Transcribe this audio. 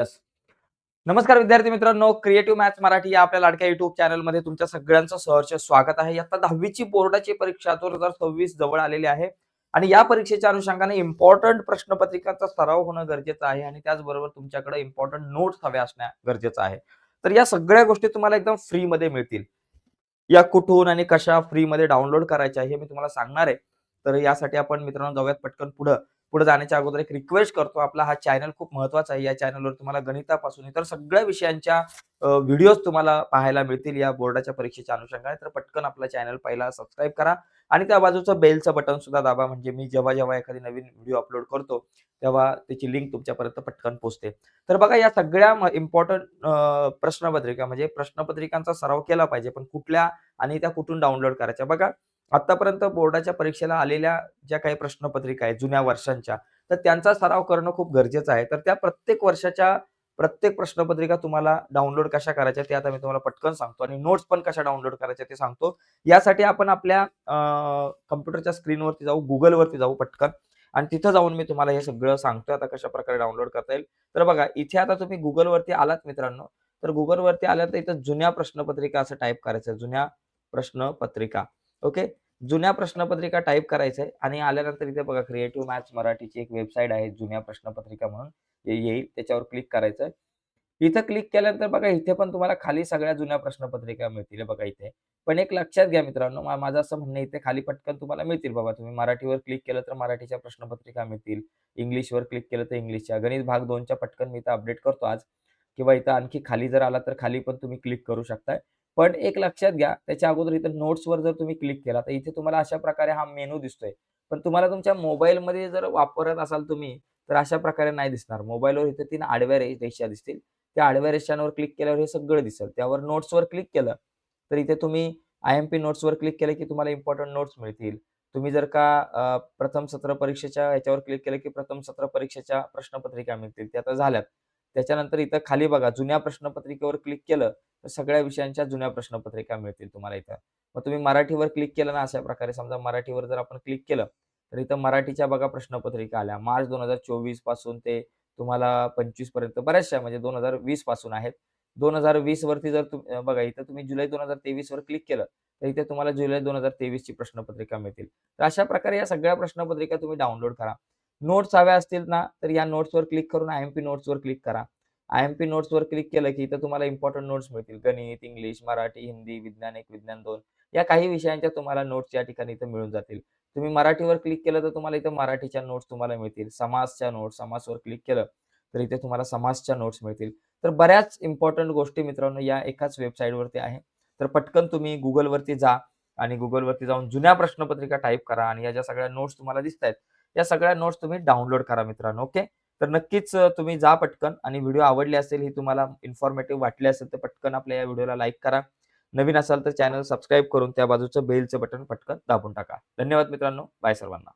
नमस्कार विद्यार्थी मित्रांनो क्रिएटिव्ह मॅथ्स मराठी या आपल्या लाडक्या युट्यूब चॅनलमध्ये तुमच्या सगळ्यांचं सहर्ष स्वागत आहे. आता दहावीची बोर्डाची परीक्षा दोन हजार सव्वीस जवळ आलेली आहे आणि या परीक्षेच्या अनुषंगाने इम्पॉर्टंट प्रश्नपत्रिकांचा सराव होणं गरजेचं आहे आणि त्याचबरोबर तुमच्याकडे इम्पॉर्टंट नोट्स हव्या असणं गरजेचं आहे. तर या सगळ्या गोष्टी तुम्हाला एकदम फ्री मध्ये मिळतील. या कुठून आणि कशा फ्री मध्ये डाउनलोड करायच्या हे मी तुम्हाला सांगणार आहे. तर यासाठी आपण मित्रांनो जाऊयात पटकन पुढं. पुढे जाण्याच्या अगोदर एक रिक्वेस्ट करतो. आपला हा चॅनल खूप महत्त्वाचा आहे. या चॅनलवर तुम्हाला गणितापासून इतर सगळ्या विषयांच्या व्हिडिओज तुम्हाला पाहायला मिळतील या बोर्डाच्या परीक्षेच्या अनुषंगाने. तर पटकन आपला चॅनल पहिला सबस्क्राईब करा आणि त्या बाजूचं बेलचं बटन सुद्धा दाबा. म्हणजे मी जेव्हा जेव्हा एखादी नवीन व्हिडिओ अपलोड करतो तेव्हा त्याची लिंक तुमच्यापर्यंत पटकन पोहोचते. तर बघा या सगळ्या इम्पॉर्टंट प्रश्नपत्रिका म्हणजे प्रश्नपत्रिकांचा सराव केला पाहिजे. पण कुठल्या आणि त्या कुठून डाउनलोड करायच्या? बघा आतापर्यंत बोर्डाच्या परीक्षेला आलेल्या ज्या काही प्रश्नपत्रिका आहेत जुन्या वर्षांच्या तर त्यांचा सराव करणं खूप गरजेचं आहे. तर त्या प्रत्येक वर्षाच्या प्रत्येक प्रश्नपत्रिका तुम्हाला डाउनलोड कशा करायच्या ते आता मी तुम्हाला पटकन सांगतो आणि नोट्स पण कशा डाउनलोड करायच्या ते सांगतो. यासाठी आपण आपल्या कम्प्युटरच्या स्क्रीनवरती जाऊ गुगलवरती जाऊ पटकन आणि तिथं जाऊन मी तुम्हाला हे सगळं सांगतो आता कशा प्रकारे डाउनलोड करता येईल. तर बघा इथे आता तुम्ही गुगलवरती आलात मित्रांनो तर गुगलवरती आल्या तर इथं जुन्या प्रश्नपत्रिका असं टाईप करायचं जुन्या प्रश्नपत्रिका. ओके? जुन्या प्रश्नपत्रिका टाईप करायचंय आणि आल्यानंतर इथे बघा क्रिएटिव्ह मॅथ्स मराठीची एक वेबसाईट आहे जुन्या प्रश्नपत्रिका म्हणून येईल त्याच्यावर क्लिक करायचं इथं क्लिक केल्यानंतर बघा इथे पण तुम्हाला खाली सगळ्या जुन्या प्रश्नपत्रिका मिळतील बघा इथे. पण एक लक्षात घ्या मित्रांनो माझं असं म्हणणं इथे खाली पटकन तुम्हाला मिळतील बाबा. तुम्ही मराठीवर क्लिक केलं तर मराठीच्या प्रश्नपत्रिका मिळतील. इंग्लिशवर क्लिक केलं तर इंग्लिशच्या गणित भाग दोनच्या पटकन मी इथं अपडेट करतो आज. किंवा इथं आणखी खाली जर आला तर खाली पण तुम्ही क्लिक करू शकताय. पण एक लक्षात घ्या त्याच्या अगोदर इथं नोट्सवर जर तुम्ही क्लिक केला तर इथे तुम्हाला अशा प्रकारे हा मेनू दिसतोय. पण तुम्हाला तुमच्या मोबाईलमध्ये जर वापरत असाल तुम्ही तर अशा प्रकारे नाही दिसणार. मोबाईलवर इथे तीन आडव्या रेषा दिसतील. त्या आडव्या रेषांवर क्लिक केल्यावर हे सगळं दिसेल. त्यावर नोट्सवर क्लिक केलं तर इथे तुम्ही आय एम पी नोट्सवर क्लिक केलं की तुम्हाला इम्पॉर्टंट नोट्स मिळतील. तुम्ही जर का प्रथम सत्र परीक्षेच्या याच्यावर क्लिक केलं की प्रथम सत्र परीक्षेच्या प्रश्नपत्रिका मिळतील. त्या आता झाल्यात. त्याच्यानंतर इथं खाली बघा जुन्या प्रश्नपत्रिकेवर क्लिक केलं तर सगळ्या विषयांच्या जुन्या प्रश्नपत्रिका मिळतील तुम्हाला इथं. मग तुम्ही मराठीवर क्लिक केलं ना अशा प्रकारे समजा मराठीवर जर आपण क्लिक केलं तर इथं मराठीच्या बघा प्रश्नपत्रिका आल्या. मार्च दोन हजार चोवीसपासून ते तुम्हाला पंचवीसपर्यंत बऱ्याचशा म्हणजे दोन हजार वीसपासून आहेत. दोन हजार वीस वरती जर तुम्ही बघा इथं तुम्ही जुलै दोन हजार तेवीस वर क्लिक केलं तर इथे तुम्हाला जुलै दोन हजार तेवीस ची प्रश्नपत्रिका मिळतील. तर अशा प्रकारे या सगळ्या प्रश्नपत्रिका तुम्ही डाउनलोड करा. नोट्स हव्या असतील ना तर या नोट्सवर क्लिक करून आय एम पी नोट्सवर क्लिक करा. आय एम पी नोट्सवर क्लिक केलं की इथं तुम्हाला इम्पॉर्टंट नोट्स मिळतील. गणित इंग्लिश मराठी हिंदी विज्ञान एक विज्ञान दोन या काही विषयांच्या तुम्हाला नोट्स या ठिकाणी इथं मिळून जातील. तुम्ही मराठीवर क्लिक केलं तर तुम्हाला इथं मराठीच्या नोट्स तुम्हाला मिळतील. समाजच्या नोट्स समाजवर क्लिक केलं तर इथे तुम्हाला समाजच्या नोट्स मिळतील. तर बऱ्याच इम्पॉर्टंट गोष्टी मित्रांनो या एकाच वेबसाईटवरती आहे. तर पटकन तुम्ही गुगलवरती जा आणि गुगलवरती जाऊन जुन्या प्रश्नपत्रिका टाईप करा आणि या ज्या सगळ्या नोट्स तुम्हाला दिसत आहेत या सगळ्या नोट्स तुम्ही डाउनलोड करा मित्रांनो ओके तर नक्कीच तुम्ही जा पटकन आणि व्हिडिओ आवडले असेल ही तुम्हाला इन्फॉर्मेटिव्ह वाटले असेल तर पटकन आपल्या या व्हिडिओला लाईक करा. नवीन असाल तर चॅनल सबस्क्राईब करून त्या बाजूचं बेलचं बटन पटकन दाबून टाका. धन्यवाद मित्रांनो. बाय सर्वांना.